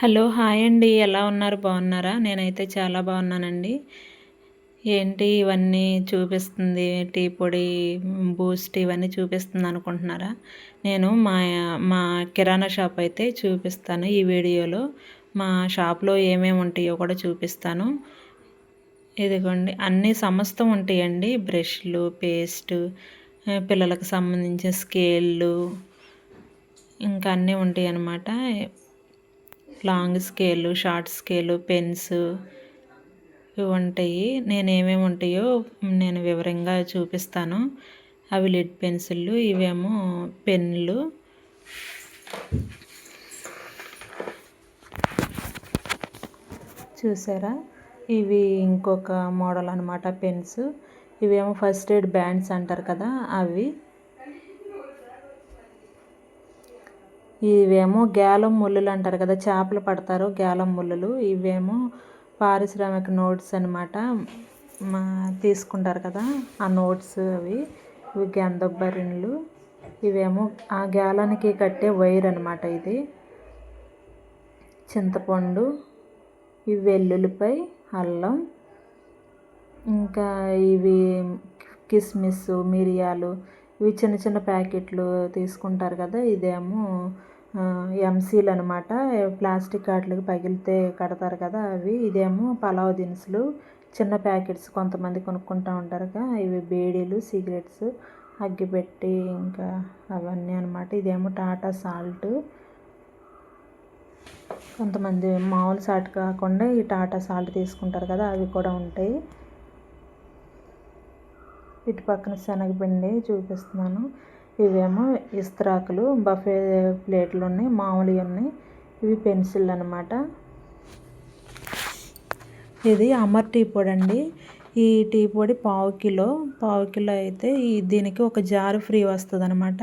Hello hi అండి. ఎలా ఉన్నారు? బాగున్నారా? నేనైతే చాలా బాగున్నానండి. ఏంటి ఇవన్నీ చూపిస్తుంది? టీ పొడి బూస్ట్ ఇవన్నీ చూపిస్తుంది అనుకుంటున్నారా? నేను మా మా కిరాణా షాప్ అయితే చూపిస్తాను ఈ వీడియోలో. మా షాప్లో ఏమేమి ఉంటాయో కూడా చూపిస్తాను. ఇదిగోండి. అన్ని సమస్తం ఉంటాయండి. బ్రష్లు పేస్ట్ పిల్లలకు సంబంధించిన స్కేళ్ళు ఇంకా అన్నీ ఉంటాయి అన్నమాట long scale short scale pens ఇవి ఉంటాయి. నేను ఏమేమి ఉంటాయో నేను వివరంగా చూపిస్తాను. అవి లిడ్ పెన్సిళ్ళు ఇవేమో పెన్నులు. చూసారా? ఇవి ఇంకొక మోడల్ అనమాట పెన్స్. ఇవేమో ఫస్ట్ ఎయిడ్ బ్యాండ్స్ అంటారు కదా అవి. ఇవేమో గ్యాలం ముళ్ళులు అంటారు కదా చేపలు పడతారు గ్యాలం ముళ్ళులు. ఇవేమో పారిశ్రామిక నోట్స్ అనమాట మా తీసుకుంటారు కదా ఆ నోట్స్ అవి. ఇవి గంధబ్బరిన్లు ఇవేమో ఆ గ్యాలానికి కట్టే వైర్ అనమాట ఇది. చింతపండు ఇవి వెల్లుల్లిపై అల్లం ఇంకా ఇవి కిస్మిస్ మిరియాలు ఇవి చిన్న చిన్న ప్యాకెట్లు తీసుకుంటారు కదా ఇదేమో ఎంసీలు అనమాట ప్లాస్టిక్ వాటికి పగిలితే కడతారు కదా అవి. ఇదేమో పలావ్ దినుసులు చిన్న ప్యాకెట్స్ కొంతమంది కొనుక్కుంటూ ఉంటారుగా. ఇవి బేడీలు సిగరెట్స్ అగ్గిపెట్టి ఇంకా అవన్నీ అనమాట ఇదేమో టాటా సాల్ట్. కొంతమంది మామూలు సాల్ట్ కాకుండా ఈ టాటా సాల్ట్ తీసుకుంటారు కదా అవి కూడా ఉంటాయి. ఇటు పక్కన శనగపిండి చూపిస్తున్నాను. ఇవేమో ఇస్త్రాకులు బఫే ప్లేట్లు ఉన్నాయి మామూలుగా ఉన్నాయి ఇవి పెన్సిల్ అనమాట ఇది అమర్ టీ పొడి అండి ఈ టీ పొడి పావు కిలో. పావు కిలో అయితే ఈ దీనికి ఒక జారు ఫ్రీ వస్తుంది అనమాట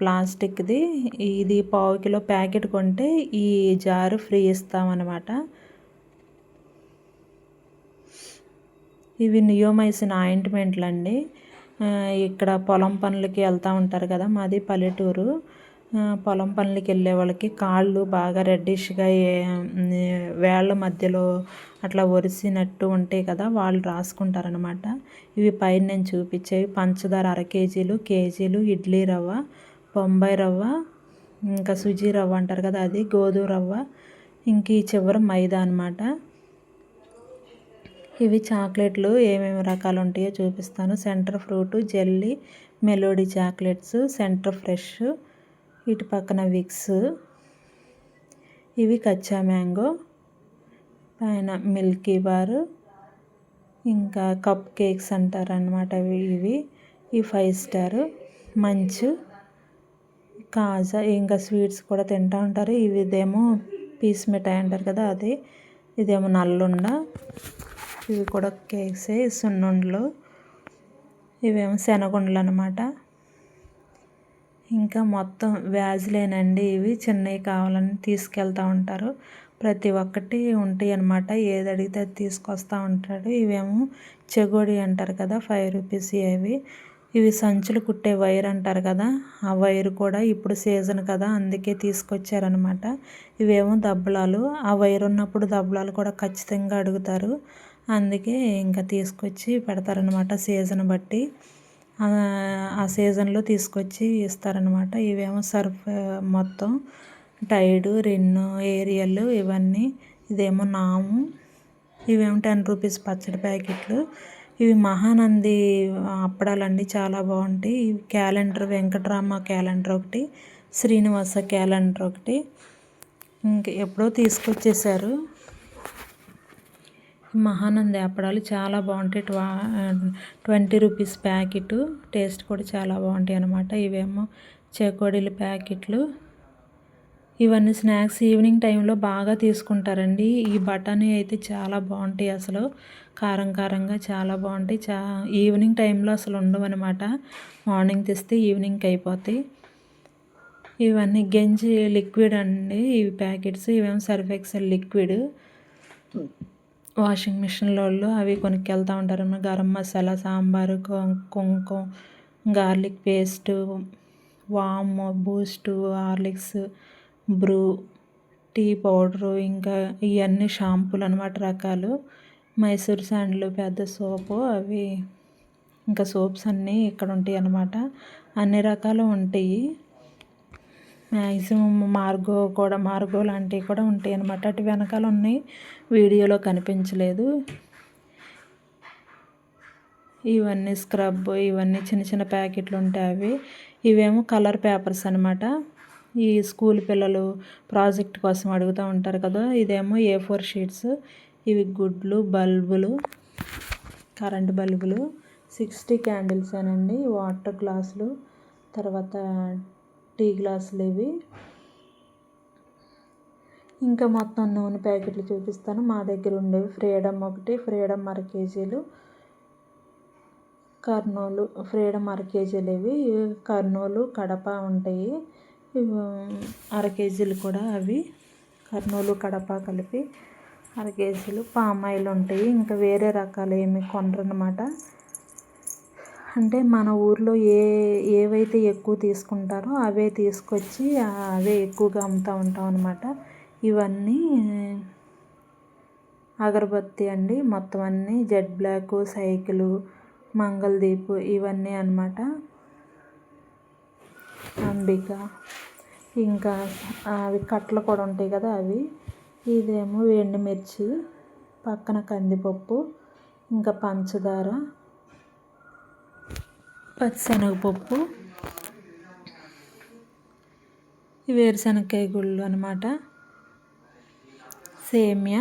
ప్లాస్టిక్ది. ఇది పావు కిలో ప్యాకెట్ కొంటే ఈ జారు ఫ్రీ ఇస్తామన్నమాట ఇవి నియోమైసిన్ ఆయింట్మెంట్లు అండి ఇక్కడ పొలం పనులకి వెళ్తూ ఉంటారు కదా మాది పల్లెటూరు. పొలం పనులకి వెళ్ళే వాళ్ళకి కాళ్ళు బాగా రెడ్డిష్గా వేళ్ళ మధ్యలో అట్లా ఒరిసినట్టు ఉంటాయి కదా వాళ్ళు రాసుకుంటారనమాట ఇవి పైన నేను చూపించేవి పంచదార అర కేజీలు కేజీలు ఇడ్లీ రవ్వ బొంబాయి రవ్వ ఇంకా సుజీ రవ్వ అంటారు కదా అది గోధుమ రవ్వ ఇంక ఈ చివరి మైదా అనమాట ఇవి చాక్లెట్లు ఏమేమి రకాలు ఉంటాయో చూపిస్తాను. Centre fruit jelly melody chocolates centre fresh ఇటు పక్కన విక్స్ ఇవి కచ్చా మ్యాంగో పైన మిల్కీ బార్ ఇంకా కప్ కేక్స్ అంటారు అనమాట ఇవి ఈ ఫైవ్ స్టార్. మంచు కాజా ఇంకా స్వీట్స్ కూడా తింటూ ఉంటారు. ఇవి ఇదేమో పీస్ మిఠాయి అంటారు కదా అది. ఇదేమో నల్లుండ. ఇవి కూడా కేక్సే సున్నుండలు. ఇవేమో శనగుండలు అనమాట ఇంకా మొత్తం వ్యాజ్లేనండి ఇవి. చిన్నవి కావాలని తీసుకెళ్తూ ఉంటారు. ప్రతి ఒక్కటి ఉంటాయి అనమాట ఏది అడిగితే అది తీసుకొస్తూ ఉంటాడు. ఇవేమో చెగోడి అంటారు కదా ఫైవ్ రూపీస్ అవి ఇవి సంచులు కుట్టే వైర్ అంటారు కదా ఆ వైర్ కూడా ఇప్పుడు సీజన్ కదా అందుకే తీసుకొచ్చారనమాట ఇవేమో దబ్బలాలు. ఆ వైర్ ఉన్నప్పుడు దబ్బలాలు కూడా ఖచ్చితంగా అడుగుతారు. అందుకే ఇంకా తీసుకొచ్చి పెడతారనమాట సీజన్ బట్టి. ఆ సీజన్లో తీసుకొచ్చి ఇస్తారనమాట ఇవేమో సర్ఫ్ మొత్తం టైడు రెన్ను ఏరియల్ ఇవన్నీ ఇదేమో నాము ఇవేమో టెన్ రూపీస్ పచ్చడి ప్యాకెట్లు. ఇవి మహానంది అప్పడాలండి చాలా బాగుంటాయి. ఇవి క్యాలెండర్ వెంకటరామ క్యాలెండర్ ఒకటి శ్రీనివాస క్యాలెండర్ ఒకటి. ఇంక ఎప్పుడో తీసుకొచ్చేసారు. మహానంది అప్పడాలు చాలా బాగుంటాయి. ట్వా ట్వంటీ రూపీస్ ప్యాకెట్. టేస్ట్ కూడా చాలా బాగుంటాయి అన్నమాట. ఇవేమో చెకోడీలు ప్యాకెట్లు. ఇవన్నీ స్నాక్స్ ఈవినింగ్ టైంలో బాగా తీసుకుంటారండి. ఈ బఠానీ అయితే చాలా బాగుంటాయి అసలు. కారం కారంగా చాలా బాగుంటాయి. చా ఈవినింగ్ టైంలో అసలు ఉండవు అనమాట మార్నింగ్ తెస్తే ఈవినింగ్కి అయిపోతాయి. ఇవన్నీ గెంజి లిక్విడ్ అండి. ఇవి ప్యాకెట్స్. ఇవేమో సర్ఫెక్సల్ లిక్విడ్. వాషింగ్ మిషన్లో అవి కొనుక్కెళ్తూ ఉంటారు గరం మసాలా సాంబారు కుంకుమ గార్లిక్ పేస్ట్ వాము Boost Horlicks Bru tea powder ఇంకా ఇవన్నీ షాంపూలు అనమాట రకాలు. మైసూర్ శాండ్లు పెద్ద సోపు అవి ఇంకా సోప్స్ అన్నీ ఇక్కడ ఉంటాయి అన్నమాట అన్ని రకాలు ఉంటాయి. మ్యాక్సిమం మార్గో కూడా మార్గో లాంటివి కూడా ఉంటాయి అన్నమాట అటు వెనకాల ఉన్నాయి. వీడియోలో కనిపించలేదు. ఇవన్నీ స్క్రబ్ ఇవన్నీ చిన్న చిన్న ప్యాకెట్లు ఉంటాయి అవి. ఇవేమో కలర్ పేపర్స్ అనమాట ఈ స్కూల్ పిల్లలు ప్రాజెక్ట్ కోసం అడుగుతూ ఉంటారు కదా ఇదేమో ఏ ఫోర్ షీట్స్ ఇవి గుడ్లు బల్బులు కరెంట్ బల్బులు సిక్స్టీ క్యాండిల్స్ అనండి వాటర్ గ్లాసులు తర్వాత టీ గ్లాసులు ఇవి. ఇంకా మొత్తం నూనె ప్యాకెట్లు చూపిస్తాను. మా దగ్గర ఉండేవి ఫ్రీడమ్ ఒకటి ఫ్రీడమ్ అర కేజీలు. కర్నూలు ఫ్రీడమ్ అర కేజీలు ఇవి. కర్నూలు కడప ఉంటాయి. అర కేజీలు కూడా అవి. కర్నూలు కడప కలిపి అర కేజీలు. పామాయిల్ ఉంటాయి. ఇంకా వేరే రకాలు ఏమి కొనరనమాట అంటే మన ఊర్లో ఏ ఏవైతే ఎక్కువ తీసుకుంటారో అవే తీసుకొచ్చి అవే ఎక్కువగా అమ్ముతూ ఉంటాం అనమాట ఇవన్నీ అగరబత్తి అండి. మొత్తం అన్నీ జెడ్ బ్లాక్ సైకిలు మంగళదీప్ ఇవన్నీ అనమాట అంబిక. ఇంకా అవి కట్టలు కూడా ఉంటాయి కదా అవి. ఇదేమో ఎండుమిర్చి పక్కన కందిపప్పు ఇంకా పంచదార. పచ్చిశనగపప్పు వేరుశనగకాయ గుళ్ళు అనమాట సేమ్యా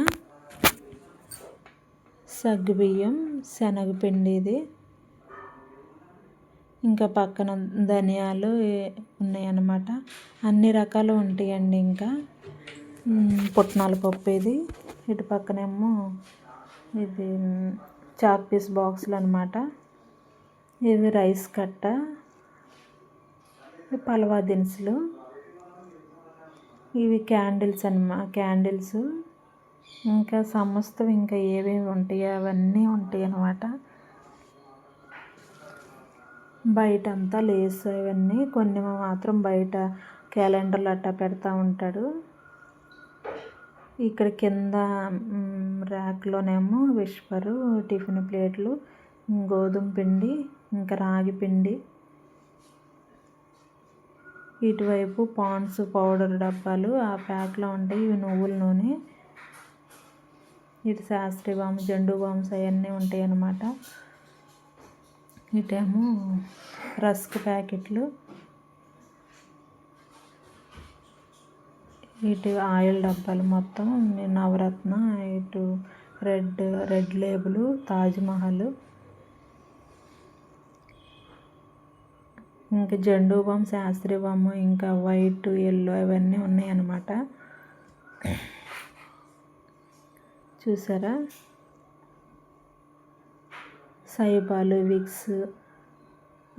సగ్గుబియ్యం శనగపిండి ఇది. ఇంకా పక్కన ధనియాలు ఉన్నాయన్నమాట అన్ని రకాలు ఉంటాయండి ఇంకా. పుట్నాల పప్పు ఇది. ఇటు పక్కనేమో ఇది చాక్ పీస్ బాక్సులు అనమాట ఇవి రైస్ కట్ట పలవా దినుసులు ఇవి క్యాండిల్స్ అనమా క్యాండిల్స్. ఇంకా సమస్తం ఇంకా ఏవేవి ఉంటాయో అవన్నీ ఉంటాయి అన్నమాట. బయట అంతా లేస్ అవన్నీ. కొన్ని మాత్రం బయట క్యాలెండర్లు అట్టా పెడతా ఉంటాడు. ఇక్కడ కింద ర్యాక్లోనేమో విష్పరు టిఫిన్ ప్లేట్లు గోధుమ పిండి ఇంకా రాగి పిండి. ఇటువైపు పాండ్స్ పౌడర్ డబ్బాలు ఆ ప్యాక్లో ఉంటాయి ఇవి నువ్వుల నూనె ఇటు శాస్త్రి బాంబు జండు బాంబ్స్ అవన్నీ ఉంటాయి అన్నమాట ఇటేమో రస్క్ ప్యాకెట్లు. ఇటు ఆయిల్ డబ్బాలు మొత్తం నవరత్న ఇటు రెడ్ రెడ్ లేబుల్ తాజ్మహల్. ఇంకా జండు బామ్ శాస్త్రి బామ్ ఇంకా వైట్ ఎల్లో అవన్నీ ఉన్నాయన్నమాట. చూసారా? సైబాలు విక్స్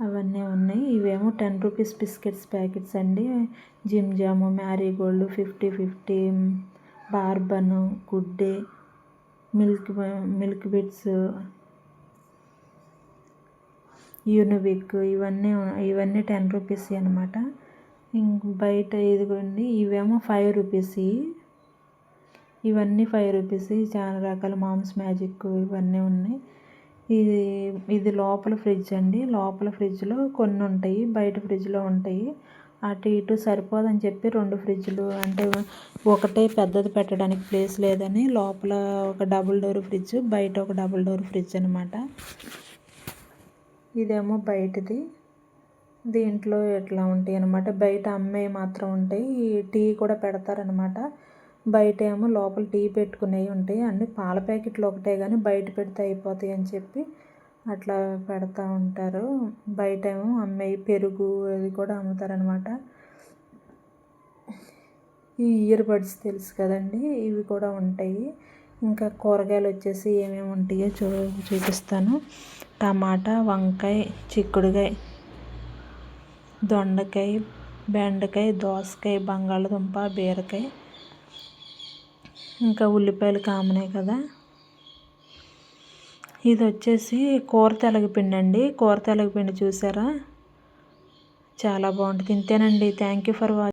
అవన్నీ ఉన్నాయి. ఇవేమో టెన్ రూపీస్ బిస్కెట్స్ ప్యాకెట్స్ అండి. Jim Jam Marigold fifty fifty Bourbon Good Day milk milk bits Unibic ఇవన్నీ ఇవన్నీ టెన్ రూపీస్ అనమాట బయట ఇదిగోండి ఇవేమో ఫైవ్ రూపీస్. ఇవన్నీ ఫైవ్ రూపీస్. చాలా రకాల మామ్స్ మ్యాజిక్ ఇవన్నీ ఉన్నాయి. ఇది ఇది లోపల ఫ్రిడ్జ్ అండి. లోపల ఫ్రిడ్జ్లో కొన్ని ఉంటాయి. బయట ఫ్రిడ్జ్లో ఉంటాయి. అటు ఇటు సరిపోదని చెప్పి రెండు ఫ్రిడ్జ్లు. అంటే ఒకటే పెద్దది పెట్టడానికి ప్లేస్ లేదని లోపల ఒక డబుల్ డోర్ ఫ్రిడ్జ్ బయట ఒక డబుల్ డోర్ ఫ్రిడ్జ్ అనమాట ఇదేమో బయటది. దీంట్లో ఎట్లా ఉంటాయి అనమాట బయట అమ్మే మాత్రం ఉంటాయి. టీ కూడా పెడతారనమాట బయట ఏమో లోపల టీ పెట్టుకునేవి ఉంటాయి. అన్నీ పాల ప్యాకెట్లు ఒకటే కానీ బయట పెడితే అయిపోతాయి అని చెప్పి అట్లా పెడతా ఉంటారు. బయట ఏమో అమ్మాయి పెరుగు అది కూడా అమ్ముతారనమాట ఈ ఇయర్ బడ్స్ తెలుసు కదండి ఇవి కూడా ఉంటాయి. ఇంకా కూరగాయలు వచ్చేసి ఏమేమి ఉంటాయో చూ చూపిస్తాను. టమాటా వంకాయ చిక్కుడుకాయ దొండకాయ బెండకాయ దోసకాయ బంగాళదుంప బీరకాయ ఇంకా ఉల్లిపాయలు కామనే కదా. ఇది వచ్చేసి కూర తెలగపిండి అండి. కూర తెలగపిండి చూసారా? చాలా బాగుంటుంది. ఇంతేనండి థ్యాంక్ యూ ఫర్ వాచింగ్